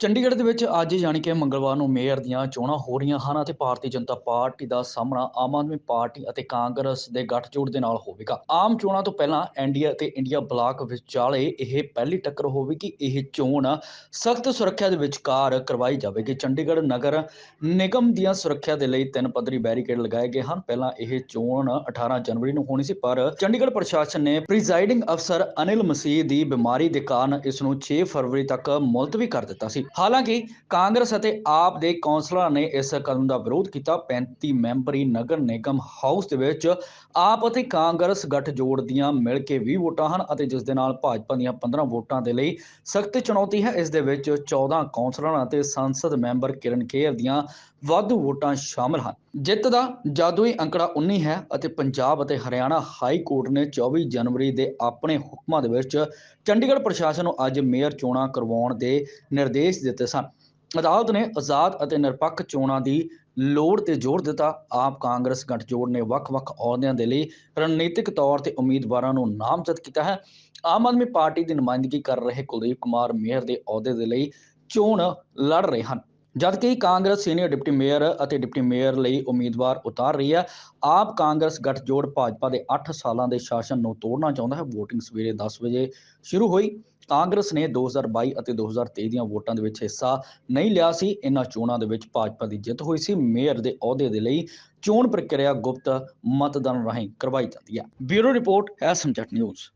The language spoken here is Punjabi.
ਚੰਡੀਗੜ੍ਹ ਦੇ ਵਿੱਚ ਅੱਜ ਯਾਨੀ ਕਿ ਮੰਗਲਵਾਰ ਨੂੰ ਮੇਅਰ ਦੀਆਂ ਚੋਣਾਂ ਹੋ ਰਹੀਆਂ ਹਨ ਅਤੇ ਭਾਰਤੀ ਜਨਤਾ ਪਾਰਟੀ ਦਾ ਸਾਹਮਣਾ ਆਮ ਆਦਮੀ ਪਾਰਟੀ ਅਤੇ ਕਾਂਗਰਸ ਦੇ ਗੱਠਜੋੜ ਦੇ ਨਾਲ ਹੋਵੇਗਾ। ਆਮ ਚੋਣਾਂ ਤੋਂ ਪਹਿਲਾਂ ਐਨਡੀਏ ਅਤੇ ਇੰਡੀਆ ਬਲਾਕ ਵਿਚਾਲੇ ਇਹ ਪਹਿਲੀ ਟੱਕਰ ਹੋਵੇਗੀ ਇਹ ਚੋਣ ਸਖਤ ਸੁਰੱਖਿਆ ਦੇ ਵਿਚਕਾਰ ਕਰਵਾਈ ਜਾਵੇਗੀ। ਚੰਡੀਗੜ੍ਹ ਨਗਰ ਨਿਗਮ ਦੀਆਂ ਸੁਰੱਖਿਆ ਦੇ ਲਈ ਤਿੰਨ ਪੱਧਰੀ ਬੈਰੀਕੇਡ ਲਗਾਏ ਗਏ ਹਨ। ਪਹਿਲਾਂ ਇਹ ਚੋਣ 18 ਜਨਵਰੀ ਨੂੰ ਹੋਣੀ ਸੀ, ਪਰ ਚੰਡੀਗੜ੍ਹ ਪ੍ਰਸ਼ਾਸਨ ਨੇ ਪ੍ਰੀਜ਼ਾਈਡਿੰਗ ਅਫਸਰ ਅਨਿਲ ਮਸੀਹ ਦੀ ਬਿਮਾਰੀ ਦੇ ਕਾਰਨ ਇਸ ਨੂੰ 6 ਫਰਵਰੀ ਤੱਕ ਮੁਲਤਵੀ ਕਰ ਦਿੱਤਾ ਸੀ। ਹਾਲਾਂਕਿ ਕਾਂਗਰਸ ਅਤੇ ਆਪ ਦੇ ਕੌਂਸਲਰਾਂ ਨੇ ਇਸ ਕਦਮ ਦਾ ਵਿਰੋਧ ਕੀਤਾ। 35 ਮੈਂਬਰੀ ਨਗਰ ਨਿਗਮ ਹਾਊਸ ਦੇ ਵਿੱਚ ਆਪ ਅਤੇ ਕਾਂਗਰਸ ਗੱਠਜੋੜ ਦੀਆਂ ਮਿਲ ਕੇ 20 ਵੋਟਾਂ ਹਨ ਅਤੇ ਜਿਸ ਦੇ ਨਾਲ ਭਾਜਪਾ ਦੀਆਂ 15 ਵੋਟਾਂ ਦੇ ਲਈ ਸਖਤ ਚੁਣੌਤੀ ਹੈ। ਇਸ ਦੇ ਵਿੱਚ 14 ਕੌਂਸਲਰਾਂ ਅਤੇ ਸੰਸਦ ਮੈਂਬਰ ਕਿਰਨ ਖੇਰ ਦੀਆਂ ਵਾਧੂ ਵੋਟਾਂ ਸ਼ਾਮਲ ਹਨ। ਜਿੱਤ ਦਾ ਜਾਦੂਈ ਅੰਕੜਾ 19 ਹੈ ਅਤੇ ਪੰਜਾਬ ਅਤੇ ਹਰਿਆਣਾ ਹਾਈ ਕੋਰਟ ਨੇ 24 ਜਨਵਰੀ ਦੇ ਆਪਣੇ ਹੁਕਮਾਂ ਦੇ ਵਿੱਚ ਚੰਡੀਗੜ੍ਹ ਪ੍ਰਸ਼ਾਸਨ ਨੂੰ ਅੱਜ ਮੇਅਰ ਚੋਣਾਂ ਕਰਵਾਉਣ ਦੇ ਨਿਰਦੇਸ਼ ਦਿੱਤੇ ਸਨ। ਅਦਾਲਤ ਨੇ ਆਜ਼ਾਦ ਅਤੇ ਨਿਰਪੱਖ ਚੋਣਾਂ ਦੀ ਲੋੜ ਤੇ ਜ਼ੋਰ ਦਿੱਤਾ। ਆਪ ਕਾਂਗਰਸ ਗੱਠਜੋੜ ਨੇ ਵੱਖ-ਵੱਖ ਅਹੁਦਿਆਂ ਦੇ ਲਈ ਰਣਨੀਤਿਕ ਤੌਰ ਤੇ ਉਮੀਦਵਾਰਾਂ ਨੂੰ ਨਾਮਜ਼ਦ ਕੀਤਾ ਹੈ। ਆਮ ਆਦਮੀ ਪਾਰਟੀ ਦੀ ਨੁਮਾਇੰਦਗੀ ਕਰ ਰਹੇ ਕੁਲਦੀਪ ਕੁਮਾਰ ਮੇਅਰ ਦੇ ਅਹੁਦੇ ਦੇ ਲਈ ਚੋਣ ਲੜ ਰਹੇ ਹਨ। ਜਦਕਿ ਕਾਂਗਰਸ ਸੀਨੀਅਰ ਡਿਪਟੀ ਮੇਅਰ ਅਤੇ ਡਿਪਟੀ ਮੇਅਰ ਲਈ ਉਮੀਦਵਾਰ ਉਤਾਰ ਰਹੀ ਹੈ। ਆਪ ਕਾਂਗਰਸ ਗੱਠਜੋੜ ਭਾਜਪਾ ਦੇ 8 ਸਾਲਾਂ ਦੇ ਸ਼ਾਸਨ ਨੂੰ ਤੋੜਨਾ ਚਾਹੁੰਦਾ ਹੈ। VOTING ਸਵੇਰੇ 10 ਵਜੇ ਸ਼ੁਰੂ ਹੋਈ। ਕਾਂਗਰਸ ਨੇ 2022 ਅਤੇ 2023 ਦੀਆਂ ਵੋਟਾਂ ਦੇ ਵਿੱਚ ਹਿੱਸਾ ਨਹੀਂ ਲਿਆ ਸੀ। ਇਨ੍ਹਾਂ ਚੋਣਾਂ ਦੇ ਵਿੱਚ ਭਾਜਪਾ ਦੀ ਜਿੱਤ ਹੋਈ ਸੀ। ਮੇਅਰ ਦੇ ਅਹੁਦੇ ਦੇ ਲਈ ਚੋਣ ਪ੍ਰਕਿਰਿਆ ਗੁਪਤ ਮਤਦਾਨ ਰਾਹੀਂ ਕਰਵਾਈ ਜਾਂਦੀ ਹੈ। ਬਿਊਰੋ ਰਿਪੋਰਟ ਐਸਐਮਜੈਟ ਨਿਊਜ਼।